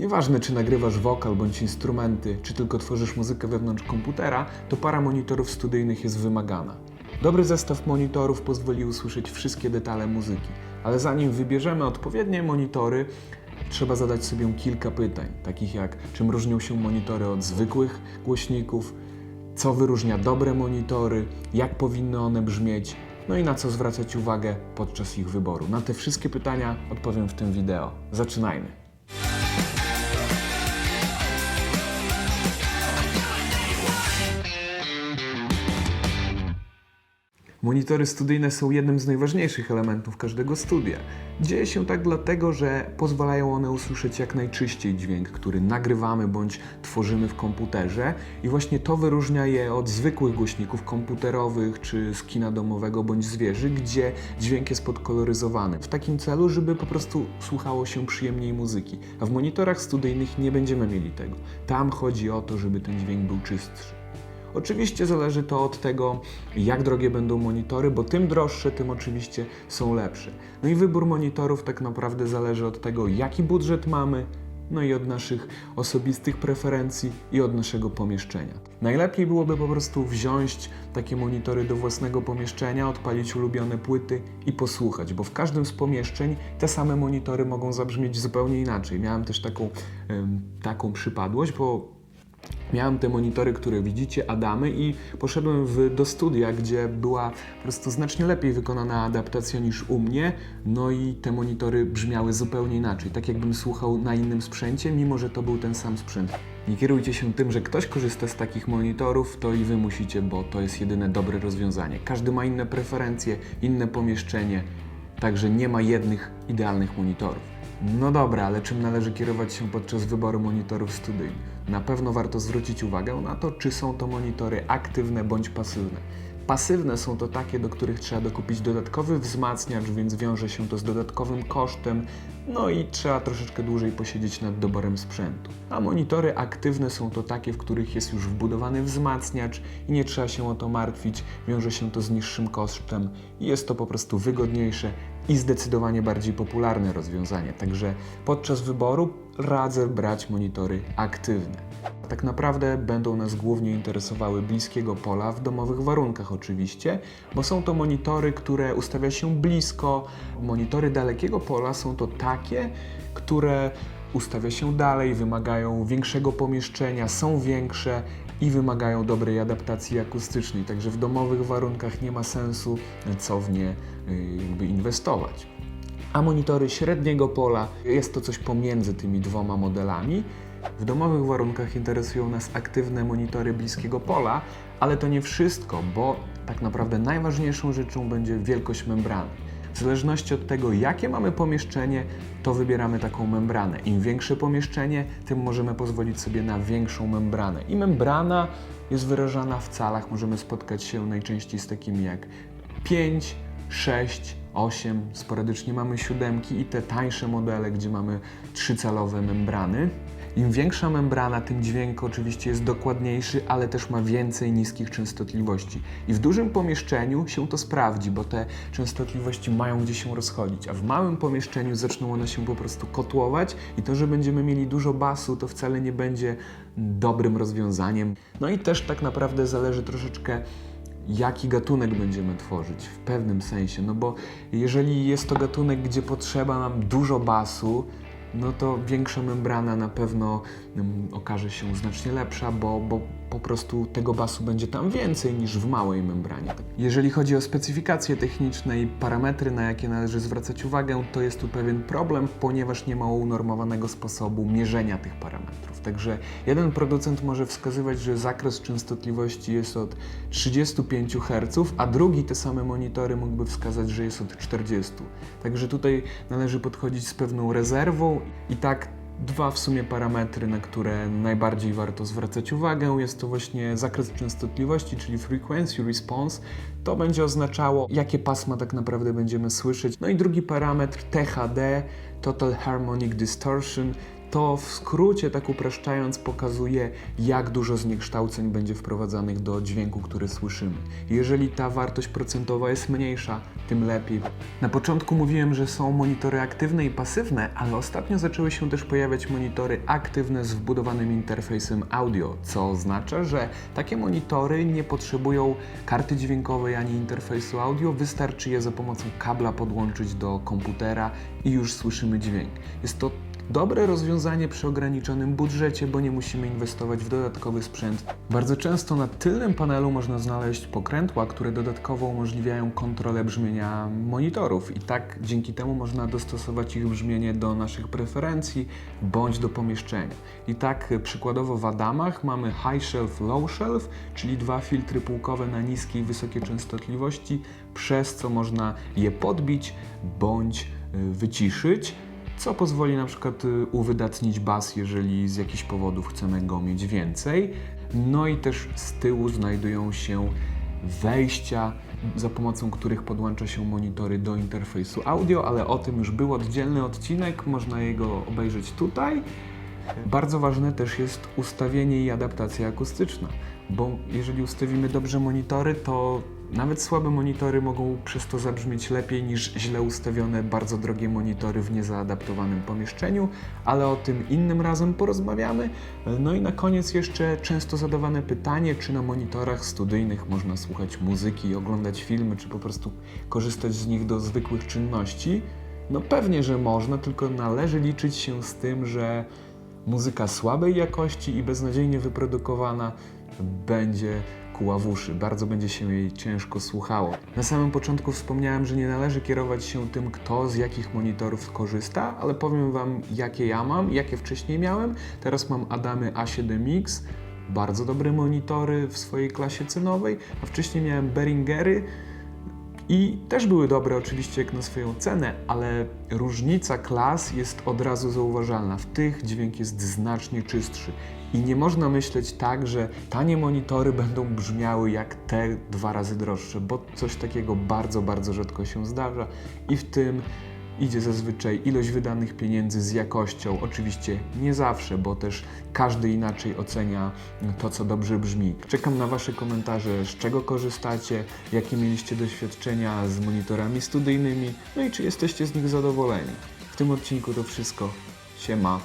Nieważne, czy nagrywasz wokal bądź instrumenty, czy tylko tworzysz muzykę wewnątrz komputera, to para monitorów studyjnych jest wymagana. Dobry zestaw monitorów pozwoli usłyszeć wszystkie detale muzyki, ale zanim wybierzemy odpowiednie monitory, trzeba zadać sobie kilka pytań, takich jak czym różnią się monitory od zwykłych głośników, co wyróżnia dobre monitory, jak powinny one brzmieć, no i na co zwracać uwagę podczas ich wyboru. Na te wszystkie pytania odpowiem w tym wideo. Zaczynajmy. Monitory studyjne są jednym z najważniejszych elementów każdego studia. Dzieje się tak dlatego, że pozwalają one usłyszeć jak najczyściej dźwięk, który nagrywamy bądź tworzymy w komputerze i właśnie to wyróżnia je od zwykłych głośników komputerowych czy z kina domowego bądź z wieży, gdzie dźwięk jest podkoloryzowany w takim celu, żeby po prostu słuchało się przyjemniej muzyki. A w monitorach studyjnych nie będziemy mieli tego. Tam chodzi o to, żeby ten dźwięk był czystszy. Oczywiście zależy to od tego, jak drogie będą monitory, bo tym droższe, tym oczywiście są lepsze. No i wybór monitorów tak naprawdę zależy od tego, jaki budżet mamy, no i od naszych osobistych preferencji i od naszego pomieszczenia. Najlepiej byłoby po prostu wziąć takie monitory do własnego pomieszczenia, odpalić ulubione płyty i posłuchać, bo w każdym z pomieszczeń te same monitory mogą zabrzmieć zupełnie inaczej. Miałem też taką, taką przypadłość, bo Miałem te monitory, które widzicie, Adamy i poszedłem w, do studia, gdzie była po prostu znacznie lepiej wykonana adaptacja niż u mnie, no i te monitory brzmiały zupełnie inaczej, tak jakbym słuchał na innym sprzęcie, mimo że to był ten sam sprzęt. Nie kierujcie się tym, że ktoś korzysta z takich monitorów, to i wy musicie, bo to jest jedyne dobre rozwiązanie. Każdy ma inne preferencje, inne pomieszczenie, także nie ma jednych idealnych monitorów. No dobra, ale czym należy kierować się podczas wyboru monitorów studyjnych? Na pewno warto zwrócić uwagę na to, czy są to monitory aktywne bądź pasywne. Pasywne są to takie, do których trzeba dokupić dodatkowy wzmacniacz, więc wiąże się to z dodatkowym kosztem, no i trzeba troszeczkę dłużej posiedzieć nad doborem sprzętu. A monitory aktywne są to takie, w których jest już wbudowany wzmacniacz i nie trzeba się o to martwić, wiąże się to z niższym kosztem i jest to po prostu wygodniejsze i zdecydowanie bardziej popularne rozwiązanie. Także podczas wyboru radzę brać monitory aktywne. Tak naprawdę będą nas głównie interesowały bliskiego pola, w domowych warunkach oczywiście, bo są to monitory, które ustawia się blisko. Monitory dalekiego pola są to takie, które ustawia się dalej, wymagają większego pomieszczenia, są większe i wymagają dobrej adaptacji akustycznej. Także w domowych warunkach nie ma sensu co w nie y, jakby inwestować. A monitory średniego pola jest to coś pomiędzy tymi dwoma modelami. W domowych warunkach interesują nas aktywne monitory bliskiego pola, ale to nie wszystko, bo tak naprawdę najważniejszą rzeczą będzie wielkość membrany. W zależności od tego, jakie mamy pomieszczenie, to wybieramy taką membranę. Im większe pomieszczenie, tym możemy pozwolić sobie na większą membranę. I membrana jest wyrażana w calach. Możemy spotkać się najczęściej z takimi jak 5, 6, 8, sporadycznie mamy siódemki i te tańsze modele, gdzie mamy trzycalowe membrany. Im większa membrana, tym dźwięk oczywiście jest dokładniejszy, ale też ma więcej niskich częstotliwości. I w dużym pomieszczeniu się to sprawdzi, bo te częstotliwości mają gdzie się rozchodzić, a w małym pomieszczeniu zaczną one się po prostu kotłować i to, że będziemy mieli dużo basu, to wcale nie będzie dobrym rozwiązaniem. No i też tak naprawdę zależy troszeczkę jaki gatunek będziemy tworzyć w pewnym sensie, no bo jeżeli jest to gatunek, gdzie potrzeba nam dużo basu, no to większa membrana na pewno mm, okaże się znacznie lepsza, bo, bo po prostu tego basu będzie tam więcej niż w małej membranie. Jeżeli chodzi o specyfikacje techniczne i parametry, na jakie należy zwracać uwagę, to jest tu pewien problem, ponieważ nie ma unormowanego sposobu mierzenia tych parametrów. Także jeden producent może wskazywać, że zakres częstotliwości jest od 35 Hz, a drugi te same monitory mógłby wskazać, że jest od 40. Także tutaj należy podchodzić z pewną rezerwą i tak dwa w sumie parametry, na które najbardziej warto zwracać uwagę. Jest to właśnie zakres częstotliwości, czyli frequency response. To będzie oznaczało, jakie pasma tak naprawdę będziemy słyszeć. No i drugi parametr THD, Total Harmonic Distortion. To w skrócie, tak upraszczając, pokazuje, jak dużo zniekształceń będzie wprowadzanych do dźwięku, który słyszymy. Jeżeli ta wartość procentowa jest mniejsza, tym lepiej. Na początku mówiłem, że są monitory aktywne i pasywne, ale ostatnio zaczęły się też pojawiać monitory aktywne z wbudowanym interfejsem audio, co oznacza, że takie monitory nie potrzebują karty dźwiękowej ani interfejsu audio, wystarczy je za pomocą kabla podłączyć do komputera i już słyszymy dźwięk. Jest to Dobre rozwiązanie przy ograniczonym budżecie, bo nie musimy inwestować w dodatkowy sprzęt. Bardzo często na tylnym panelu można znaleźć pokrętła, które dodatkowo umożliwiają kontrolę brzmienia monitorów i tak dzięki temu można dostosować ich brzmienie do naszych preferencji bądź do pomieszczenia. I tak przykładowo w Adamach mamy high shelf, low shelf, czyli dwa filtry półkowe na niskie i wysokie częstotliwości, przez co można je podbić bądź y, wyciszyć co pozwoli na przykład y, uwydatnić bas, jeżeli z jakichś powodów chcemy go mieć więcej. No i też z tyłu znajdują się wejścia, za pomocą których podłącza się monitory do interfejsu audio, ale o tym już był oddzielny odcinek, można jego obejrzeć tutaj. Bardzo ważne też jest ustawienie i adaptacja akustyczna, bo jeżeli ustawimy dobrze monitory, to nawet słabe monitory mogą przez to zabrzmieć lepiej niż źle ustawione, bardzo drogie monitory w niezaadaptowanym pomieszczeniu, ale o tym innym razem porozmawiamy. No i na koniec jeszcze często zadawane pytanie, czy na monitorach studyjnych można słuchać muzyki, oglądać filmy, czy po prostu korzystać z nich do zwykłych czynności. No pewnie, że można, tylko należy liczyć się z tym, że muzyka słabej jakości i beznadziejnie wyprodukowana będzie kuła w uszy, bardzo będzie się jej ciężko słuchało. Na samym początku wspomniałem, że nie należy kierować się tym, kto z jakich monitorów korzysta, ale powiem Wam, jakie ja mam, jakie wcześniej miałem. Teraz mam Adamy A7X, bardzo dobre monitory w swojej klasie cenowej, a wcześniej miałem Behringery, i też były dobre oczywiście jak na swoją cenę, ale różnica klas jest od razu zauważalna. W tych dźwięk jest znacznie czystszy. I nie można myśleć tak, że tanie monitory będą brzmiały jak te dwa razy droższe, bo coś takiego bardzo, bardzo rzadko się zdarza i w tym idzie zazwyczaj ilość wydanych pieniędzy z jakością. Oczywiście nie zawsze, bo też każdy inaczej ocenia to, co dobrze brzmi. Czekam na Wasze komentarze, z czego korzystacie, jakie mieliście doświadczenia z monitorami studyjnymi, no i czy jesteście z nich zadowoleni. W tym odcinku to wszystko. Siema.